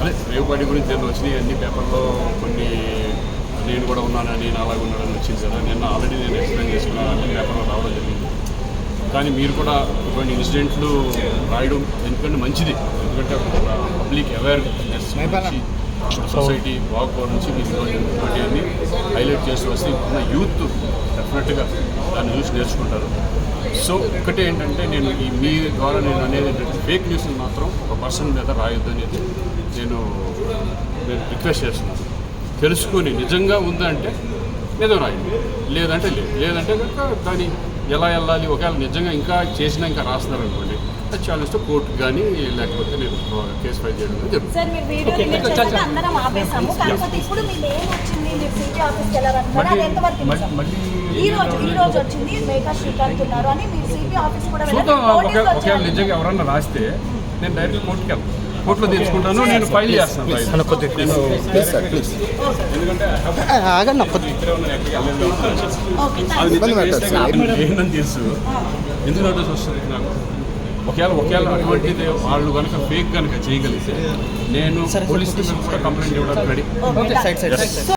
అదే రేవుపాటి గురించి నేను వచ్చినాయి అన్ని పేపర్లో కొన్ని నేను కూడా ఉన్నాను నేను అలాగే ఉన్నానని వచ్చింది కదా నిన్న ఆల్రెడీ నేను ఎక్స్ప్లెయిన్ చేసుకున్నాను అన్ని పేపర్లో రావడం జరిగింది. కానీ మీరు కూడా ఇటువంటి ఇన్సిడెంట్లు రాయడం ఎందుకంటే మంచిది. ఎందుకంటే పబ్లిక్ అవేర్నెస్ సొసైటీ బాగుపోవడం నుంచి మీరు ఇటువంటి అన్ని హైలైట్ చేస్తూ వస్తే ఇప్పుడున్న యూత్ డెఫినెట్గా దాన్ని చూసి నేర్చుకుంటారు. సో ఒకటే ఏంటంటే నేను ఈ మీ ద్వారా నేను అనేది ఏంటంటే ఫేక్ న్యూస్ మాత్రం ఒక పర్సన్ మీద రాయొద్దు అనేది నేను నేను రిక్వెస్ట్ చేస్తున్నాను తెలుసుకొని నిజంగా ఉందంటే ఏదో రాయండి. లేదంటే లేదు. లేదంటే కనుక దాన్ని ఎలా వెళ్ళాలి? ఒకవేళ నిజంగా ఇంకా చేసినా ఇంకా రాస్తున్నారు అనుకోండి అది ఛాలెంజ్తో కోర్టు కానీ లేకపోతే నేను కేసు ఫైల్ చేయడం చూద్దాం ఒకవేళ. నిజంగా ఎవరన్నా రాస్తే నేను డైరెక్ట్ కోర్టుకి వెళ్తాను. కోర్టులో తెచ్చుకుంటాను నేను ఫైల్ చేస్తాను. ఏంటని తెలుసు? ఎందుకు నోటీస్ వస్తుంది నాకు? ఒకవేళ ఒకవేళ అటువంటిది వాళ్ళు కనుక ఫేక్ కనుక చేయగలిగితే నేను పోలీస్ స్టేషన్ కూడా కంప్లైంట్ ఇవ్వడానికి ready okay side side so